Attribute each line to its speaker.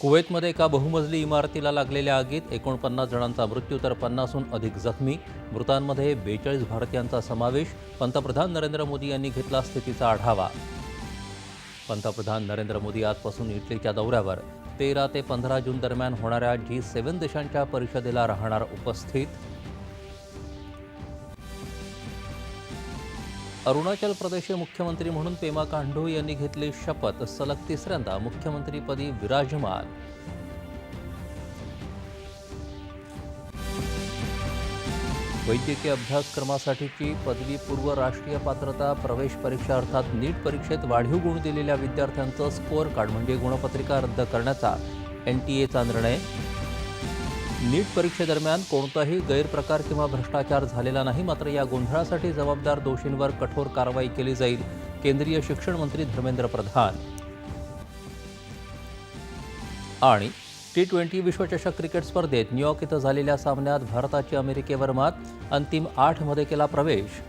Speaker 1: कुवैतमध्ये एका बहुमजली इमारतीला लागलेल्या आगीत एकोणपन्नास जणांचा मृत्यू तर पन्नासहून अधिक जखमी. मृतांमध्ये बेचाळीस भारतीयांचा समावेश. पंतप्रधान नरेंद्र मोदी यांनी घेतला स्थितीचा आढावा. पंतप्रधान नरेंद्र मोदी आजपासून इटलीच्या दौऱ्यावर. तेरा ते पंधरा जून दरम्यान होणाऱ्या जी सेव्हन देशांच्या परिषदेला राहणार उपस्थित. अरुणाचल प्रदेशचे मुख्यमंत्री म्हणून पेमा खांडू यांनी घेतली शपथ. सलग तिसऱ्यांदा मुख्यमंत्रीपदी विराजमान. वैद्यकीय अभ्यासक्रमासाठीची पदवीपूर्व राष्ट्रीय पात्रता प्रवेश परीक्षा अर्थात नीट परीक्षेत वाढीव गुण दिलेल्या विद्यार्थ्यांचं स्कोअर कार्ड म्हणजे गुणपत्रिका रद्द करण्याचा एन टी एचा निर्णय. नीट परीक्षेदरम्यान कोणताही गैरप्रकार किंवा भ्रष्टाचार झालेला नाही मात्र या गोंधळासाठी जबाबदार दोषींवर कठोर कारवाई केली जाईल केंद्रीय शिक्षण मंत्री धर्मेंद्र प्रधान. आणि टी ट्वेंटी विश्वचषक क्रिकेट स्पर्धेत न्यूयॉर्क इथं झालेल्या सामन्यात भारताची अमेरिकेवर मात अंतिम आठमध्ये केला प्रवेश.